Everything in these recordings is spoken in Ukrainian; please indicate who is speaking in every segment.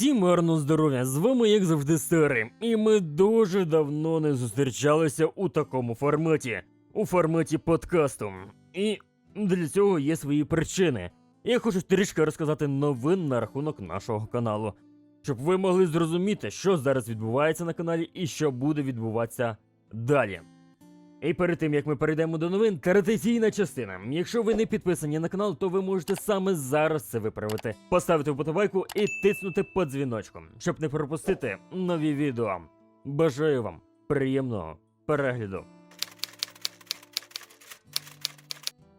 Speaker 1: Усім мирного здоров'я! З вами, як завжди, Сири. І ми дуже давно не зустрічалися у такому форматі, у форматі подкасту. І для цього є свої причини. Я хочу трішки розказати новин на рахунок нашого каналу, щоб ви могли зрозуміти, що зараз відбувається на каналі і що буде відбуватися далі. І перед тим як ми перейдемо до новин, традиційна частина. Якщо ви не підписані на канал, то ви можете саме зараз це виправити, поставити вподобайку і тиснути по дзвіночку, щоб не пропустити нові відео. Бажаю вам приємного перегляду.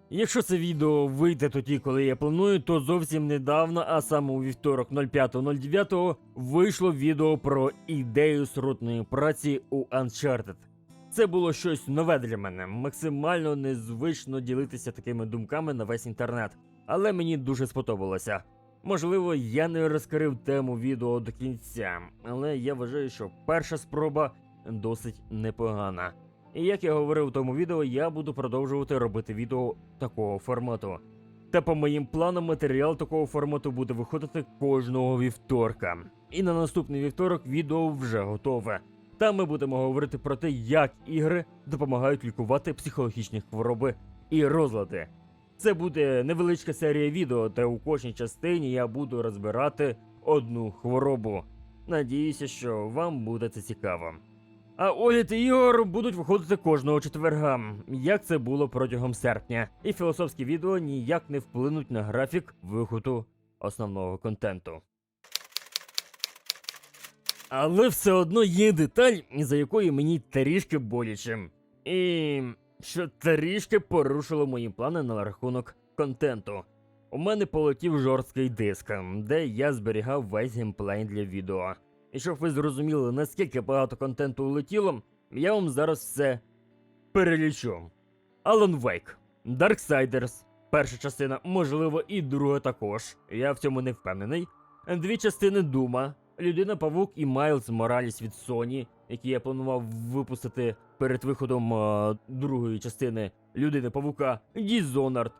Speaker 1: Якщо це відео вийде тоді, коли я планую, то зовсім недавно, а саме у вівторок 05.09 вийшло відео про ідею срутної праці у Uncharted. Це було щось нове для мене, максимально незвично ділитися такими думками на весь інтернет, але мені дуже сподобалося. Можливо, я не розкрив тему відео до кінця, але я вважаю, що перша спроба досить непогана. І як я говорив у тому відео, я буду продовжувати робити відео такого формату. Та по моїм планам матеріал такого формату буде виходити кожного вівторка. І на наступний вівторок відео вже готове. Там ми будемо говорити про те, як ігри допомагають лікувати психологічні хвороби і розлади. Це буде невеличка серія відео, де у кожній частині я буду розбирати одну хворобу. Надіюся, що вам буде це цікаво. А огляд ігор будуть виходити кожного четверга, як це було протягом серпня, і філософські відео ніяк не вплинуть на графік виходу основного контенту. Але все одно є деталь, за якою мені трішки боляче. І що трішки порушило мої плани на рахунок контенту. У мене полетів жорсткий диск, де я зберігав весь геймплей для відео. І щоб ви зрозуміли, наскільки багато контенту улетіло, я вам зараз все перелічу. Alan Wake, Darksiders, перша частина, можливо, і друга також. Я в цьому не впевнений. Дві частини Дума, Людина Павук і Майлз Мораліс від Sony, які я планував випустити перед виходом е, другої частини Людини Павука, Dishonored,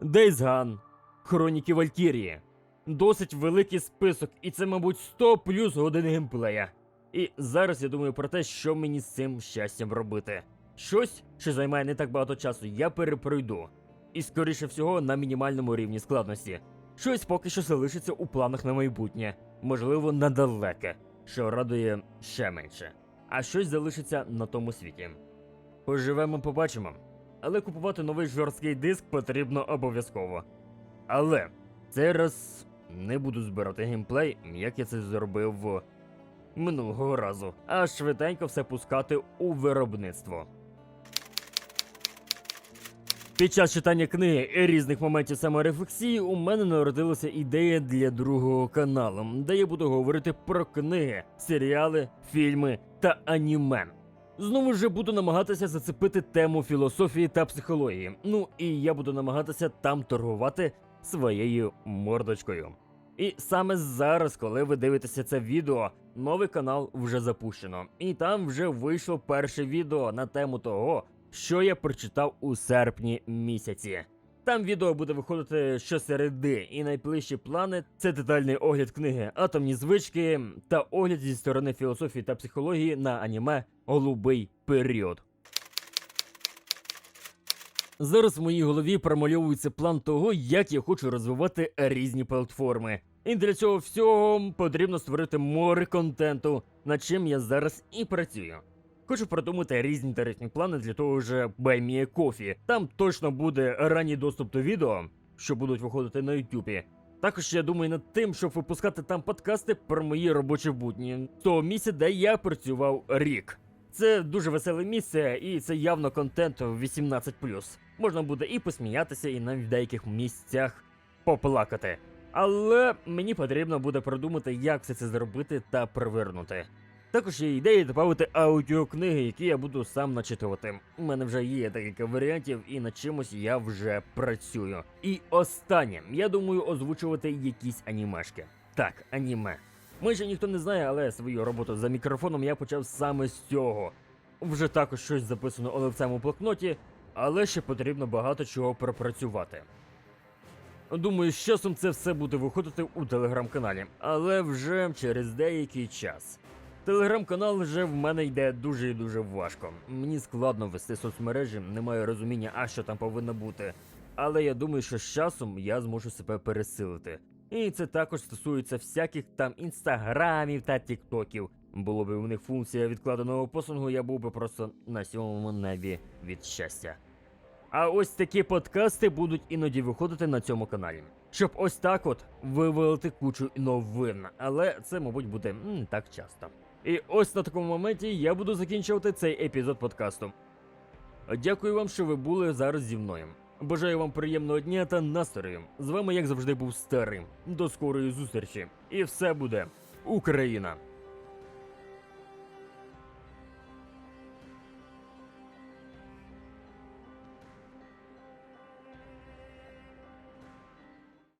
Speaker 1: Days Gone, Хроніки Валькірії. Досить великий список, і це, мабуть, 100 плюс годин геймплея. І зараз я думаю про те, що мені з цим щастям робити. Щось, що займає не так багато часу, я перепройду. І скоріше всього на мінімальному рівні складності. Щось поки що залишиться у планах на майбутнє, можливо, на далеке, що радує ще менше. А щось залишиться на тому світі. Поживемо, побачимо. Але купувати новий жорсткий диск потрібно обов'язково. Але цей раз не буду збирати геймплей, як я це зробив минулого разу, а швиденько все пускати у виробництво. Під час читання книги різних моментів саморефлексії у мене народилася ідея для другого каналу, де я буду говорити про книги, серіали, фільми та аніме. Знову ж буду намагатися зацепити тему філософії та психології. Ну і я буду намагатися там торгувати своєю мордочкою. І саме зараз, коли ви дивитеся це відео, новий канал вже запущено. І там вже вийшло перше відео на тему того, що я прочитав у серпні місяці. Там відео буде виходити щосереди, і найближчі плани це детальний огляд книги Атомні звички та огляд зі сторони філософії та психології на аніме Голубий період. Зараз в моїй голові промальовується план того, як я хочу розвивати різні платформи. І для цього всього потрібно створити море контенту, над чим я зараз і працюю. Хочу продумати різні тарифні плани для того ж Баймія Кофі. Там точно буде ранній доступ до відео, що будуть виходити на Ютубі. Також я думаю над тим, щоб випускати там подкасти про мої робочі будні того місця, де я працював рік. Це дуже веселе місце, і це явно контент 18+. Можна буде і посміятися, і навіть в деяких місцях поплакати. Але мені потрібно буде продумати, як все це зробити та привернути. Також є ідеї додати аудіокниги, які я буду сам начитувати. У мене вже є декілька варіантів, і над чимось я вже працюю. І останнє, я думаю озвучувати якісь анімешки. Так, аніме. Майже ніхто не знає, але свою роботу за мікрофоном я почав саме з цього. Вже також щось записано олівцем у блокноті, але ще потрібно багато чого пропрацювати. Думаю, з часом це все буде виходити у телеграм-каналі, але вже через деякий час. Телеграм-канал вже в мене йде дуже і дуже важко. Мені складно вести соцмережі, немає розуміння, а що там повинно бути. Але я думаю, що з часом я зможу себе пересилити. І це також стосується всяких там інстаграмів та тіктоків. Було б у них функція відкладеного посунгу, я був би просто на сьомому небі від щастя. А ось такі подкасти будуть іноді виходити на цьому каналі. Щоб ось так от вивалити кучу новин, але це, мабуть, буде не так часто. І ось на такому моменті я буду закінчувати цей епізод подкасту. Дякую вам, що ви були зараз зі мною. Бажаю вам приємного дня та настрою. З вами, як завжди, був старим. До скорої зустрічі. І все буде Україна!